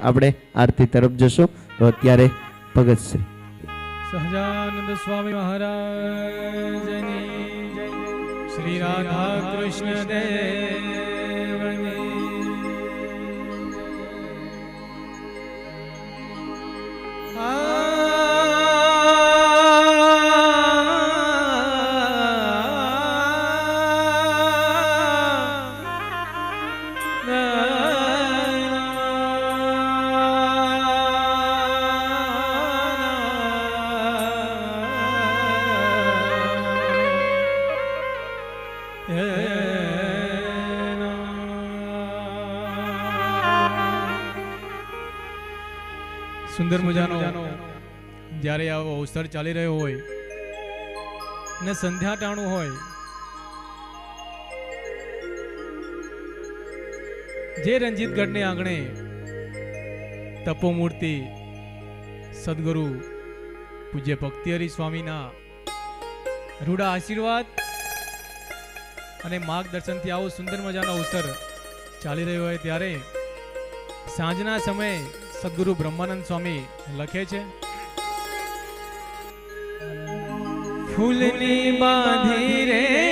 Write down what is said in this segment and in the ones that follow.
આપણે આરતી તરફ જશું. તો અત્યારે ભગત શ્રી. સહજાનંદ સ્વામી મહારાજની જય. શ્રી રાધા કૃષ્ણ દેવની સુંદર મજાનો જ્યારે આ અવસર ચાલી રહ્યો હોય ને સંધ્યા ટાણું હોય, જે રંજીતગઢને આંગણે તપોમૂર્તિ સદગુરુ પૂજ્ય ભક્તિહરી સ્વામીના રૂડા આશીર્વાદ અને માર્ગદર્શનથી આવો સુંદર મજાનો અવસર ચાલી રહ્યો હોય ત્યારે સાંજના સમયે સદગુરુ બ્રહ્માનંદ સ્વામી લખે છે. ફૂલની બાંધી રે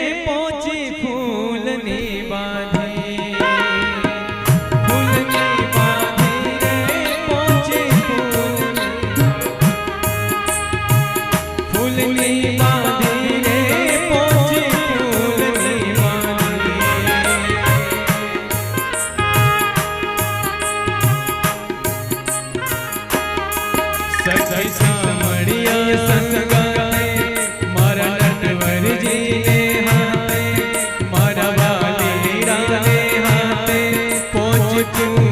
પહોંચ ફૂલની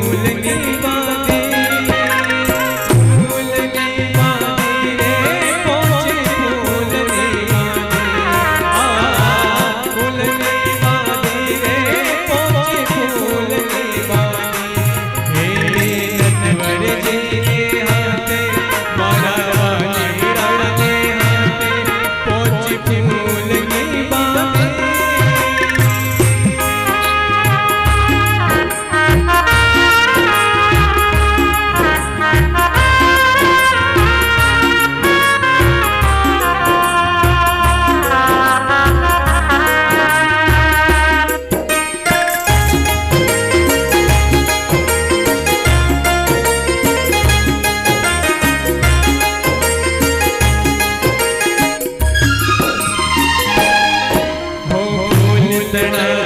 Krishna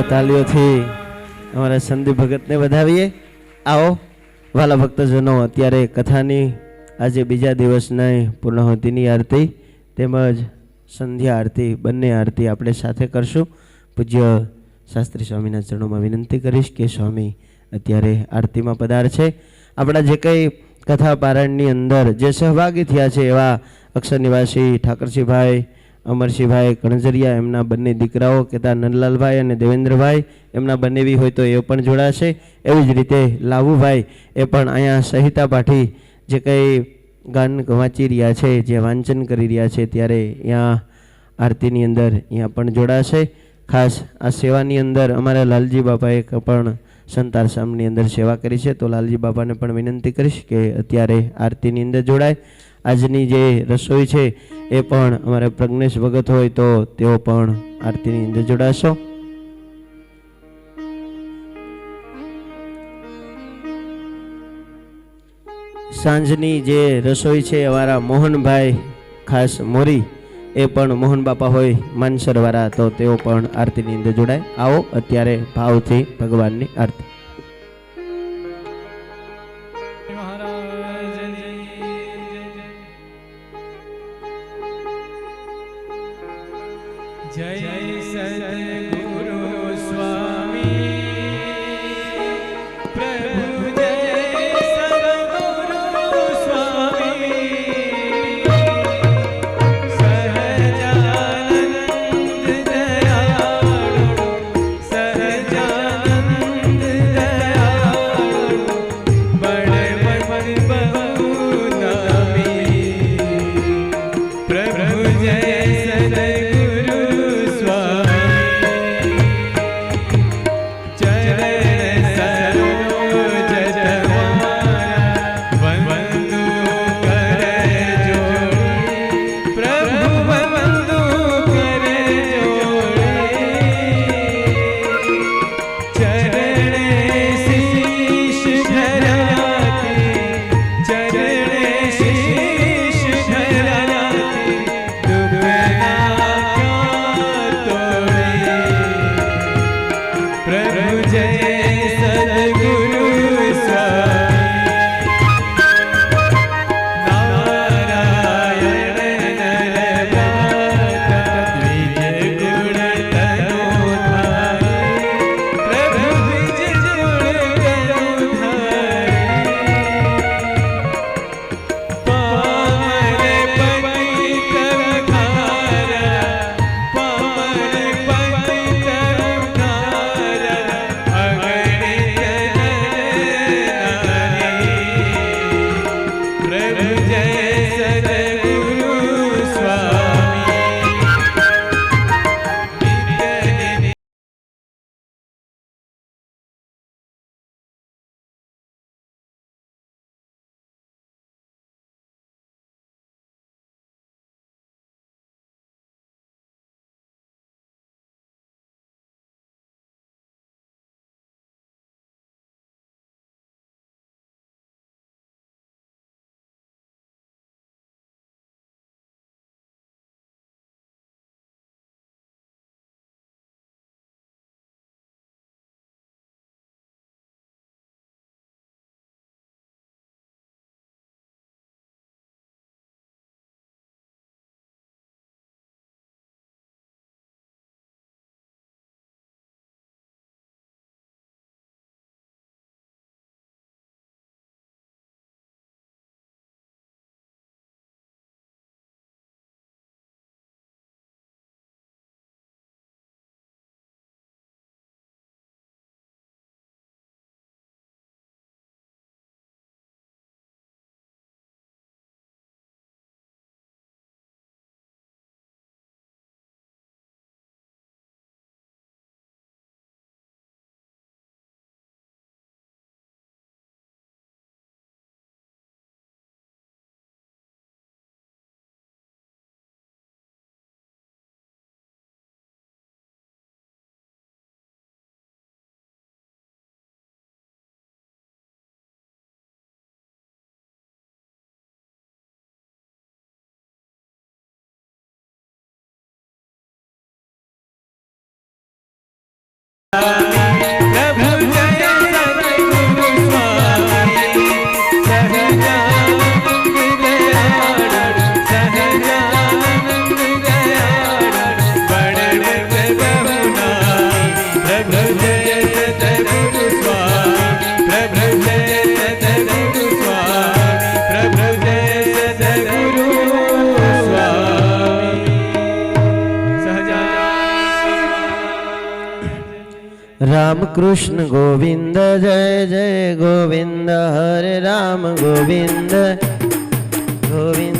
તાલીઓથી અમારા સંદીપ ભગતને વધાવીએ. આવો, વાલા ભક્તજનો, અત્યારે કથાની આજે બીજા દિવસની પૂર્ણાહુતિની આરતી તેમજ સંધ્યા આરતી, બંને આરતી આપણે સાથે કરશું. પૂજ્ય શાસ્ત્રી સ્વામીના ચરણોમાં વિનંતી કરીશ કે સ્વામી અત્યારે આરતીમાં પધાર છે. આપણા જે કંઈ કથા પારાયણની અંદર જે સહભાગી થયા છે એવા અક્ષર નિવાસી ઠાકરસિંહભાઈ અમરસિંહભાઈ કણઝરિયા એમના બંને દીકરાઓ કહેતા નંદલાલભાઈ અને દેવેન્દ્રભાઈ, એમના બંને બી હોય તો એ પણ જોડાશે. એવી જ રીતે લાવુભાઈ એ પણ અહીંયા સહિતા પાઠી જે કંઈ ગાન વાંચી રહ્યા છે, જે વાંચન કરી રહ્યા છે, ત્યારે અહીંયા આરતીની અંદર અહીંયા પણ જોડાશે. ખાસ આ સેવાની અંદર અમારા લાલજી બાપાએ પણ સંત આશ્રમની અંદર સેવા કરી છે, તો લાલજી બાપાને પણ વિનંતી કરીશ કે અત્યારે આરતીની અંદર જોડાય. આજની જે રસોઈ છે, એ પણ અમારે પ્રજ્ઞેશ ભગત હોય તો તેઓ પણ આરતીની અંદર જોડાશો. સાંજની જે રસોઈ છે, અમારા મોહનભાઈ ખાસ મોરી એ પણ મોહન બાપા હોય માનસરવાળા તો તેઓ પણ આરતીની અંદર જોડાય. આવો, અત્યારે ભાવથી ભગવાનની આરતી. જય સદગુરુ સ્વામી. રામ કૃષ્ણ ગોવિંદ જય જય ગોવિંદ હરે રામ ગોવિંદ ગોવિંદ